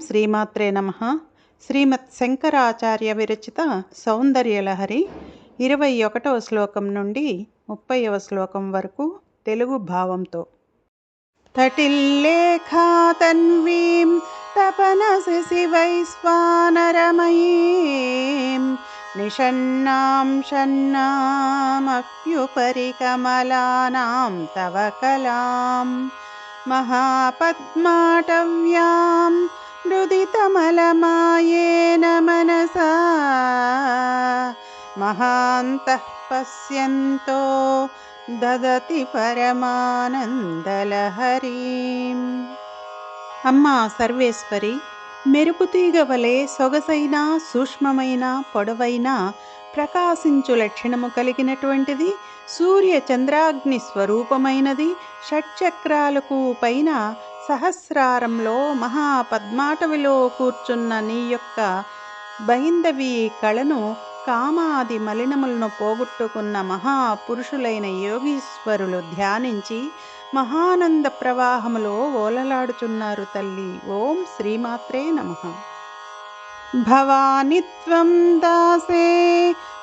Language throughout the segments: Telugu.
శ్రీమాత్రే నమ శ్రీమత్ శంకరాచార్య విరచిత సౌందర్యలహరి ఇరవై ఒకటవ శ్లోకం నుండి ముప్పైవ శ్లోకం వరకు తెలుగు భావంతో తటిల్లేఖా తన్వీం తపనసి శివైస్వానరమయీం నిషన్నాం షన్నామప్యుపరి కమలానాం తవ కలాం महापद्माटव्यां मृदितमलमायेन मनसा महान्तः पश्यन्तो దదతి పరమానందలహరీం అమ్మా సర్వేశ్వరి మెరుపుతీగ వలె సొగసైన సూక్ష్మమైన పొడవైన ప్రకాశించు లక్షణము కలిగినటువంటిది సూర్య చంద్రాగ్ని స్వరూపమైనది షట్చక్రాలకు పైన సహస్రారంలో మహాపద్మాటవిలో కూర్చున్న నీ యొక్క బైందవి కళను కామాది మలినములను పోగొట్టుకున్న మహాపురుషులైన యోగీశ్వరులు ధ్యానించి మహానంద ప్రవాహములో ఓలలాడుచున్నారు తల్లి. ఓం శ్రీమాత్రే నమ. భవానిత్వం దాసే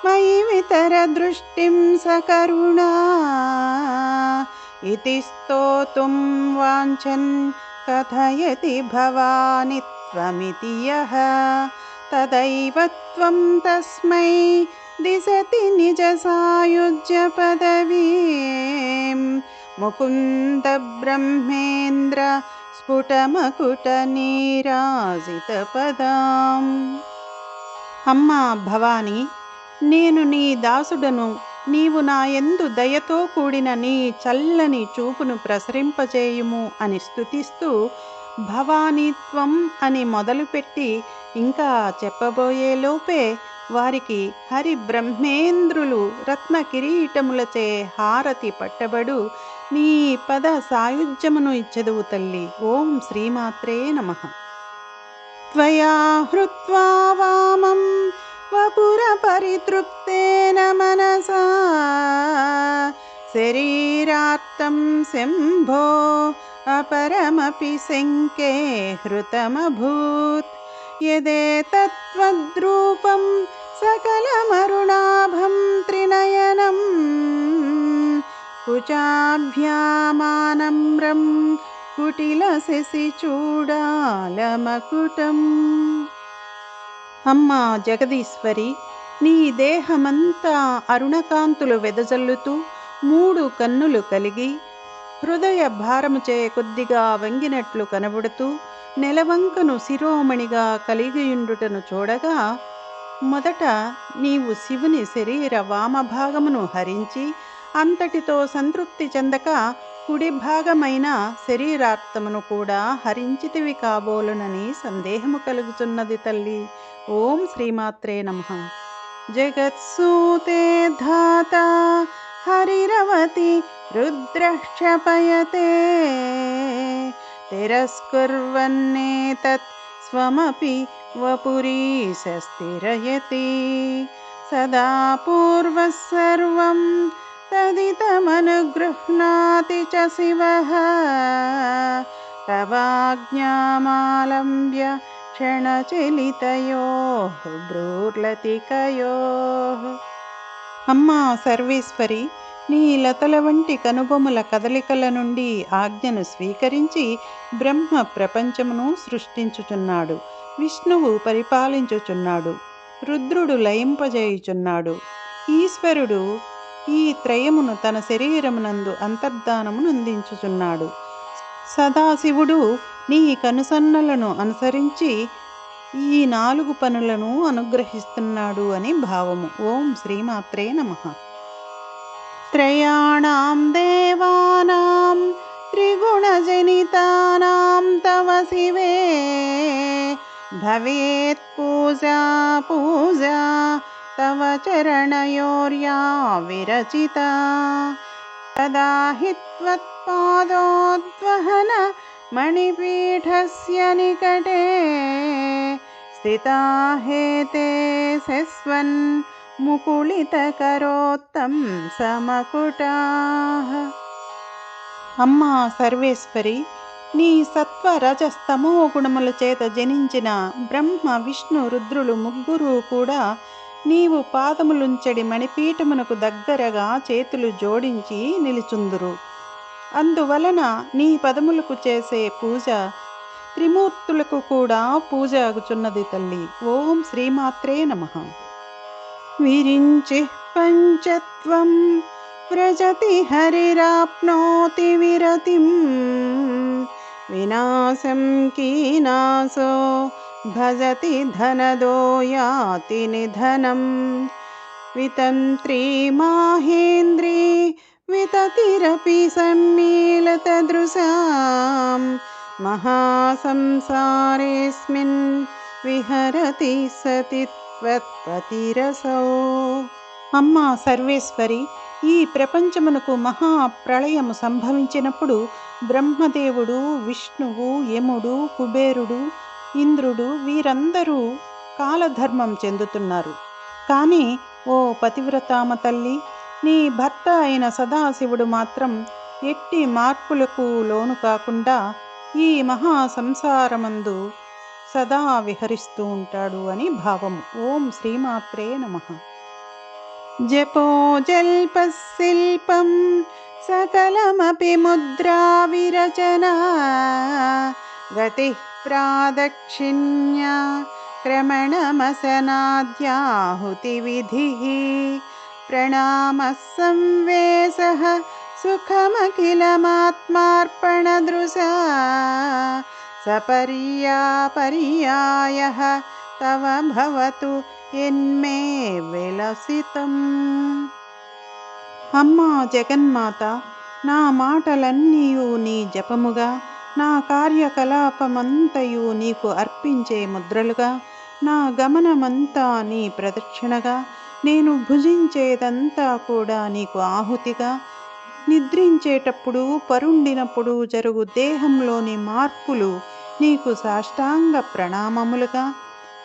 మయి వితర దృష్టిం సకరుణా ఇతి స్తోతుం వాంఛన్ కథయతి భవానిత్వమితి యః తదైవ త్వం తస్మై దిశతి నిజ సాయుజ్య పదవీం ముకుంద బ్రహ్మేంద్ర స్ఫుటమకుట నీరాజిత పదాం అమ్మా భవాని నేను నీ దాసుడను నీవు నా ఎందు దయతో కూడిన నీ చల్లని చూపును ప్రసరింపజేయుము అని స్తుతిస్తూ భవానీత్వం అని మొదలుపెట్టి ఇంకా చెప్పబోయేలోపే వారికి హరి బ్రహ్మేంద్రులు రత్న కిరీటములచే హారతి పట్టబడు నీ పద సాయుధ్యమును ఇచ్చదువు తల్లి. ఓం శ్రీమాత్రే నమ. త్వయా హృత్వా వామం వపుర పరితృప్తేన మనస శరీరార్థం శంభో अपरमपि शङ्के हृतमभूत् यदेतत्त्वद्रूपं सकलमरुणाभं त्रिनयनं कुचाभ्यामानम्रं కుటిలశశిచూడాలమకుటం అమ్మా జగదీశ్వరి నీ దేహమంతా అరుణకాంతులు వెదజల్లుతూ మూడు కన్నులు కలిగి హృదయ భారము కొద్దిగా వంగినట్లు కనబడుతూ నెలవంకను శిరోమణిగా కలిగియుండుటను చూడగా మొదట నీవు శివుని శరీర వామభాగమును హరించి అంతటితో సంతృప్తి చెందక కుడి భాగమైన శరీరార్థమును కూడా హరించితివి కాబోలునని సందేహము కలుగుతున్నది తల్లి. ఓం శ్రీమాత్రే నమ. జగత్సూతే ధాత हरिरवति रुद्रक्षपयते। तिरस्कुर्वन्नेतत् स्वमपि वपुरी वपुरीशस्तिरयति सदा पूर्वः सर्वं तदितमनुगृह्णाति च शिवः। तवाज्ञामालम्ब्य क्षणचलितयोः ब्रूर्लतिकयोः। అమ్మా సర్వేశ్వరి నీ లతల వంటి కనుబొమ్మల కదలికల నుండి ఆజ్ఞను స్వీకరించి బ్రహ్మ ప్రపంచమును సృష్టించుచున్నాడు విష్ణువు పరిపాలించుచున్నాడు రుద్రుడు లయింపజేయుచున్నాడు. ఈశ్వరుడు ఈ త్రయమును తన శరీరమునందు అంతర్ధానమునందించుచున్నాడు సదాశివుడు నీ కనుసన్నలను అనుసరించి ఈ నాలుగు పనులను అనుగ్రహిస్తున్నాడు అని భావము ఓం శ్రీమాత్రే నమ त्रयाणां देवानां त्रिगुणजनितानां तव शिवे भवेत् पूजा पूजा तव चरणयोर्या विरचिता तदा हि त्वत्पादोद्वहन मणिपीठस्य निकटे स्थिता हेते सस्वन् ముకుళితకరోత్తం సమకుటా అమ్మా సర్వేశ్వరి నీ సత్వ రజస్తమో గుణముల చేత జనించిన బ్రహ్మ విష్ణు రుద్రులు ముగ్గురు కూడా నీవు పాదములుంచడి మణిపీఠమునకు దగ్గరగా చేతులు జోడించి నిలుచుందురు అందువలన నీ పదములకు చేసే పూజ త్రిమూర్తులకు కూడా పూజ అగుచున్నది తల్లి. ఓం శ్రీమాత్రే నమ. విరించి పంచత్వం వ్రజతి హరిరాప్నోతి విరతిం. వినాశం కీనాశో భజతి ధనదో యాతి నిధనం. వితంత్రీ మాహేంద్రీ వితతిరపి సమ్మీలతదృశాం महासंसारेऽस्मिन् విహరతి సతి త్వత్పతిరసౌ అమ్మ సర్వేశ్వరి ఈ ప్రపంచమునకు మహా ప్రళయము సంభవించినప్పుడు బ్రహ్మదేవుడు విష్ణువు యముడు కుబేరుడు ఇంద్రుడు వీరందరూ కాలధర్మం చెందుతున్నారు కానీ ఓ పతివ్రతామ తల్లి నీ భర్త అయిన సదాశివుడు మాత్రం ఎట్టి మార్పులకు లోను కాకుండా ఈ మహా సంసారమందు సదా విహరిస్తూ ఉంటాడు అని భావం ఓం శ్రీమాత్రే నమ. జపో జల్పశిల్పం సకలమపి ముద్రా విరచన గతి ప్రాదక్షిణ్య క్రమణమసనాద్యాహుతి విధి ప్రణామ సంవేశ సుఖమఖిలమాత్మార్పణదృశా సపర్యాపర్యాయ తవ భవతు ఎన్మే విలసితం అమ్మా జగన్మాత నా మాటలన్నీయు నీ జపముగా నా కార్యకలాపమంతయు నీకు అర్పించే ముద్రలుగా నా గమనమంతా నీ ప్రదక్షిణగా నేను భుజించేదంతా కూడా నీకు ఆహుతిగా. నిద్రించేటప్పుడు పరుండినప్పుడు జరుగు దేహంలోని మార్పులు నీకు సాష్టాంగ ప్రణామములుగా.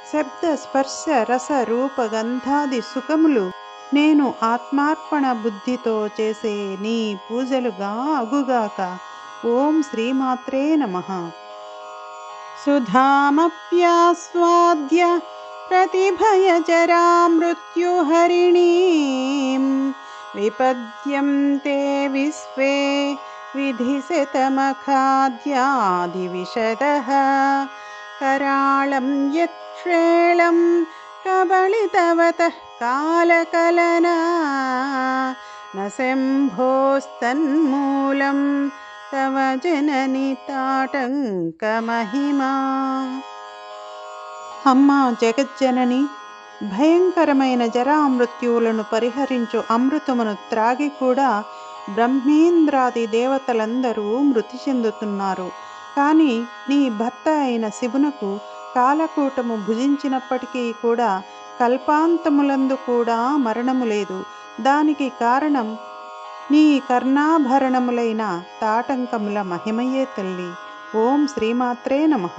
శబ్ద స్పర్శ రస రూప గంధాది సుఖములు నేను ఆత్మార్పణ బుద్ధితో చేసే నీ పూజలుగా అగుగాక. ఓం శ్రీమాత్రే నమ. సుధామప్యాస్వాద్య प्रतिभयचरा मृत्युहरिणीं विपद्यं ते विश्वे विधिशतमखाद्यादिविशदः कराळं यक्षेळं कबलितवतः कालकलना। न शम्भोस्तन्मूलं तव जननिताटङ्कमहिमा। అమ్మ జగజ్జనని భయంకరమైన జరామృత్యువులను పరిహరించు అమృతమును త్రాగి కూడా బ్రహ్మేంద్రాది దేవతలందరూ మృతి చెందుతున్నారు. కానీ నీ భర్త అయిన శివునకు కాలకూటము భుజించినప్పటికీ కూడా కల్పాంతములందు కూడా మరణము లేదు. దానికి కారణం నీ కర్ణాభరణములైన తాటంకముల మహిమయే తల్లి. ఓం శ్రీమాత్రే నమః.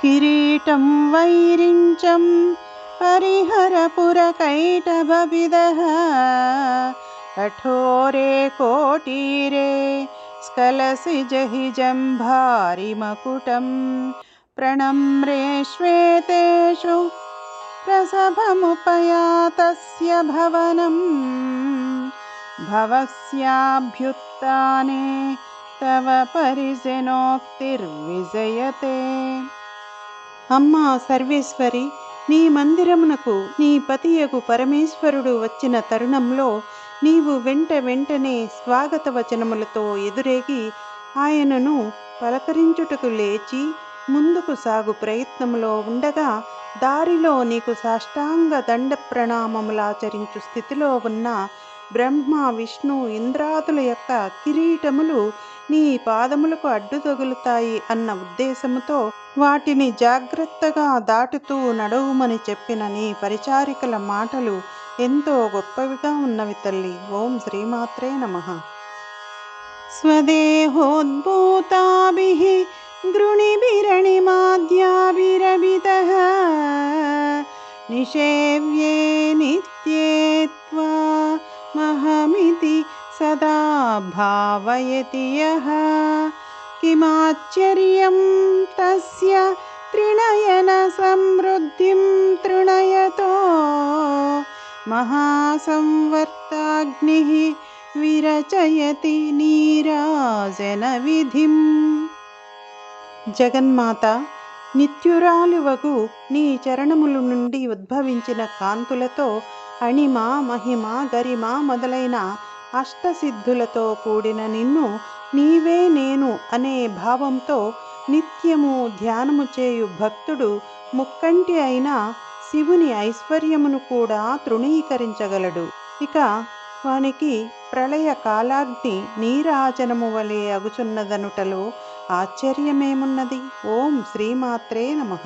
किरीटं वैरिञ्चं परिहरपुरकैटभविदः कठोरे कोटीरे स्खलसि भारिमकुटं प्रणम्रे श्वेतेषु प्रसभमुपयातस्य भवनं भवस्याभ्युत्थाने तव परिजनोक्तिर्विजयते అమ్మా సర్వేశ్వరి నీ మందిరమునకు నీ పతియగు పరమేశ్వరుడు వచ్చిన తరుణంలో నీవు వెంట వెంటనే స్వాగత వచనములతో ఎదురేగి ఆయనను పలకరించుటకు లేచి ముందుకు సాగు ప్రయత్నములో ఉండగా దారిలో నీకు సాష్టాంగ దండ ప్రణామములాచరించు స్థితిలో ఉన్న బ్రహ్మ విష్ణు ఇంద్రాదుల యొక్క కిరీటములు నీ పాదములకు అడ్డు తగులుతాయి అన్న ఉద్దేశముతో వాటిని జాగ్రత్తగా దాటుతూ నడవుమని చెప్పిన నీ పరిచారికల మాటలు ఎంతో గొప్పవిగా ఉన్నవి తల్లి. ఓం శ్రీమాత్రే నమ. స్వదేహోద్భూతాభి గృణిభిరణిమాద్యాభిరభిత నిషేవ్యే నిత్య भावयति यः किमाश्चर्यं तस्य त्रिणयनसमृद्धिं तृणयतो महासंवर्ताग्निः విరచయతి నీరాజన విధిం జగన్మాత నిత్యురాలువగు నీ చరణముల నుండి ఉద్భవించిన కాంతులతో అణిమ మహిమ గరిమ మొదలైన అష్టసిద్ధులతో కూడిన నిన్ను నీవే నేను అనే భావంతో నిత్యము ధ్యానము చేయు భక్తుడు ముక్కంటి అయిన శివుని ఐశ్వర్యమును కూడా తృణీకరించగలడు. ఇక వానికి ప్రళయ కాలాగ్ని నీరాజనము వలె అగుచున్నదనుటలో ఆశ్చర్యమేమున్నది? ఓం శ్రీమాత్రే నమః.